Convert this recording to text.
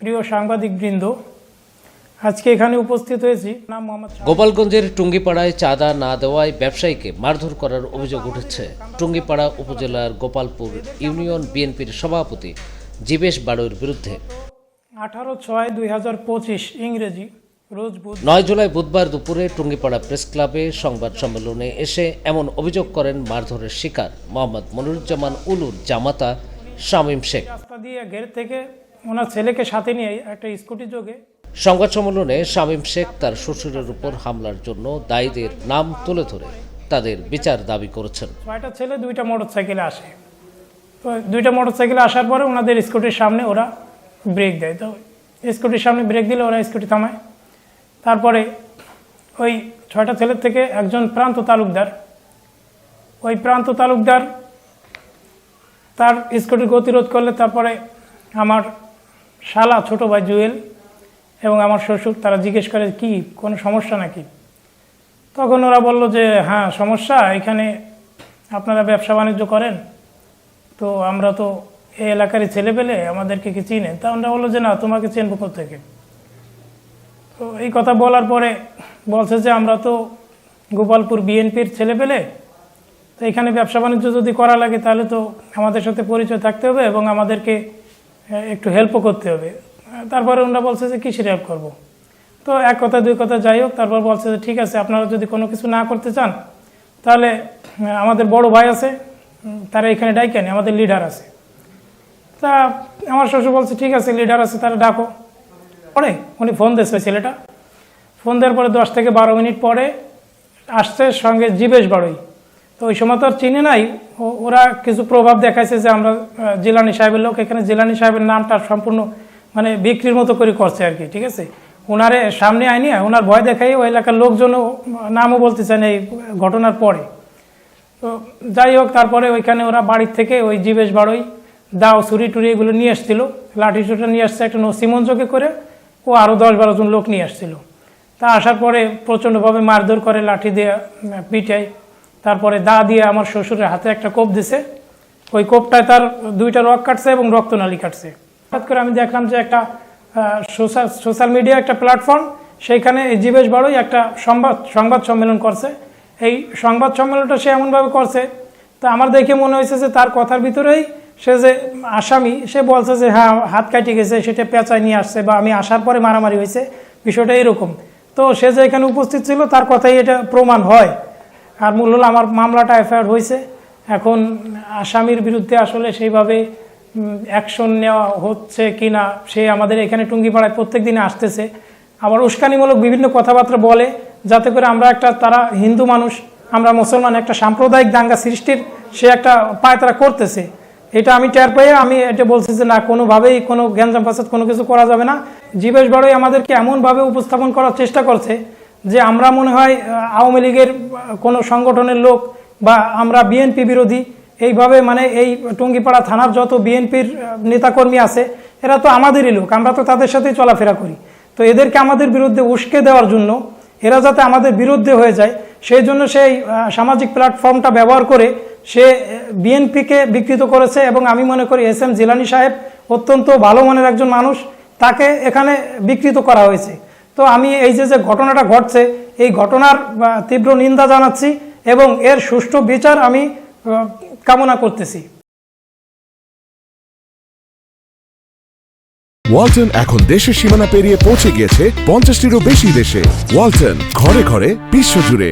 প্রিয় সাংবাদিক বৃন্দ আজকে এখানে উপস্থিত হয়েছি। নাম মোহাম্মদ গোপালগঞ্জের টুঙ্গিপাড়ায় চাঁদা না দেওয়ায় ব্যবসায়ীকে মারধর করার অভিযোগ উঠেছে। টুঙ্গিপাড়া উপজেলার গোপালপুর ইউনিয়ন বিএনপির সভাপতি জীবেশ বাড়ুর বিরুদ্ধে। আঠারো ছয় দুই হাজার পঁচিশ ইংরেজি রোজ নয় জুলাই বুধবার দুপুরে টুঙ্গিপাড়া প্রেস ক্লাবে সংবাদ সম্মেলনে এসে এমন অভিযোগ করেন মারধরের শিকার মোহাম্মদ মনিরুজ্জামান উলুর জামাতা শামীম শেখ। রাস্তা দিয়ে গেট থেকে ওনার ছেলেকে সাথে নিয়ে একটা স্কুটি যোগে সংবাদ সম্মেলনে শামীম শেখ তার শ্বশুরের উপর হামলার জন্য দায়ীদের নাম তুলে ধরে তাদের বিচার দাবি করেছেন। ছয়টা ছেলে দুইটা মোটর সাইকেলে আসে। তো দুইটা মোটর সাইকেলে আসার পরে ওনাদের স্কুটির সামনে ওরা ব্রেক দেয়। তো স্কুটির সামনে ব্রেক দিলে ওরা স্কুটি থামায়। তারপরে ওই ছয়টা ছেলের থেকে একজন প্রান্ত তালুকদার ওই প্রান্ত তালুকদার তার স্কুটির গতিরোধ করলে তারপরে আমার শালা, ছোট ভাই জুয়েল এবং আমার শ্বশুর, তারা জিজ্ঞেস করে, কি, কোনো সমস্যা নাকি? তখন ওরা বলল যে হ্যাঁ সমস্যা, এখানে আপনারা ব্যবসা বাণিজ্য করেন। তো আমরা তো এই এলাকারই ছেলে পেলে আমাদেরকে কি চিনে তা আমরা বলল যে, না, তোমাকে চিনবো থেকে তো এই কথা বলার পরে বলছে যে, আমরা তো গোপালপুর বিএনপির ছেলে পেলে, তো এখানে ব্যবসা বাণিজ্য যদি করা লাগে, তাহলে তো আমাদের সাথে পরিচয় থাকতে হবে এবং আমাদেরকে একটু হেল্পও করতে হবে। তারপরে ওনারা বলছে যে কিসের হেল্প করব? তো এক কথা, দুই কথা যাই হোক, তারপর বলছে যে ঠিক আছে, আপনারা যদি কোনো কিছু না করতে চান, তাহলে আমাদের বড় ভাই আছে তারা এখানে ডাইকেন আমাদের লিডার আছে। তা আমার শ্বশুর বলছে, ঠিক আছে লিডার আছে, তারা ডাকো। পরে উনি ফোন দিয়েছে ছেলেটা। ফোন দেওয়ার পরে দশ থেকে বারো মিনিট পরে আসছে সঙ্গে জীবেশ বাড়ই তো ওই সময় তো আর চিনে নাই। ওরা কিছু প্রভাব দেখাইছে যে আমরা জিলানি সাহেবের লোক, এখানে জিলানি সাহেবের নামটা সম্পূর্ণ মানে বিক্রির মতো করে করছে আর কি, ঠিক আছে? ওনারে সামনে আইনি ওনার ভয় দেখাই ওই এলাকার লোকজনও নামও বলতে চান এই ঘটনার পরে। তো যাই হোক, তারপরে ওইখানে ওরা বাড়ির থেকে ওই জীবেশ বাড়ই দাও, ছুরি টুরি এগুলো নিয়ে আসছিল। লাঠি চুটা নিয়ে আসছে একটা নসিমঞ্জকে করে, ও আরও দশ বারো জন লোক নিয়ে আসছিল। তা আসার পরে প্রচণ্ডভাবে মারধর করে, লাঠি দিয়ে পিটাই তারপরে দা দিয়ে আমার শ্বশুরের হাতে একটা কোপ দিছে। ওই কোপটায় তার দুইটা রক কাটছে এবং রক্তনালী কাটছে। হঠাৎ করে আমি দেখলাম যে একটা সোশ্যাল সোশ্যাল মিডিয়া একটা প্ল্যাটফর্ম, সেইখানে এই জীবেশ বাড়ই একটা সংবাদ সংবাদ সম্মেলন করছে। এই সংবাদ সম্মেলনটা সে এমনভাবে করছে, তা আমার দেখে মনে হয়েছে যে তার কথার ভিতরেই সে যে আসামি, সে বলছে যে হ্যাঁ হাত কাটি গেছে, সেটা পেঁচায় নিয়ে আসছে বা আমি আসার পরে মারামারি হয়েছে। বিষয়টা এরকম। তো সে যে এখানে উপস্থিত ছিল, তার কথাই এটা প্রমাণ হয়। আর মূল হলো আমার মামলাটা এফআইআর হয়েছে। এখন আসামির বিরুদ্ধে আসলে সেইভাবে অ্যাকশন নেওয়া হচ্ছে কি না সে আমাদের এখানে টুঙ্গিপাড়ায় প্রত্যেক দিনে আসতেছে। আবার উস্কানিমূলক বিভিন্ন কথাবার্তা বলে, যাতে করে আমরা একটা, তারা হিন্দু মানুষ, আমরা মুসলমান, একটা সাম্প্রদায়িক দাঙ্গা সৃষ্টির সে একটা পায় তারা করতেছে। এটা আমি টের পেয়ে আমি এটা বলছি যে না, কোনোভাবেই কোনো গ্যাঞ্জাম ফাসাদ কোনো কিছু করা যাবে না। জীবেশ বড়ই আমাদেরকে এমনভাবে উপস্থাপন করার চেষ্টা করছে যে আমরা মনে হয় আওয়ামী লীগের কোনো সংগঠনের লোক বা আমরা বিএনপি বিরোধী, এইভাবে মানে এই টুঙ্গিপাড়া থানার যত বিএনপির নেতাকর্মী আছে, এরা তো আমাদেরই লোক, আমরা তো তাদের সাথেই চলাফেরা করি। তো এদেরকে আমাদের বিরুদ্ধে উস্কে দেওয়ার জন্য, এরা যাতে আমাদের বিরুদ্ধে হয়ে যায়, সেই জন্য সেই সামাজিক প্ল্যাটফর্মটা ব্যবহার করে সে বিএনপিকে বিকৃত করেছে এবং আমি মনে করি এস এম জিলানি সাহেব অত্যন্ত ভালো মনের একজন মানুষ, তাকে এখানে বিকৃত করা হয়েছে। তো আমি এই যে যে ঘটনাটা ঘটছে, এই ঘটনার তীব্র নিন্দা জানাচ্ছি এবং এর সুষ্ঠু বিচার আমি কামনা করতেছি। ওয়ালটন এখন দেশের সীমানা পেরিয়ে পৌঁছে গিয়েছে পঞ্চাশটিরও বেশি দেশে। ওয়ালটন, ঘরে ঘরে, বিশ্বজুড়ে।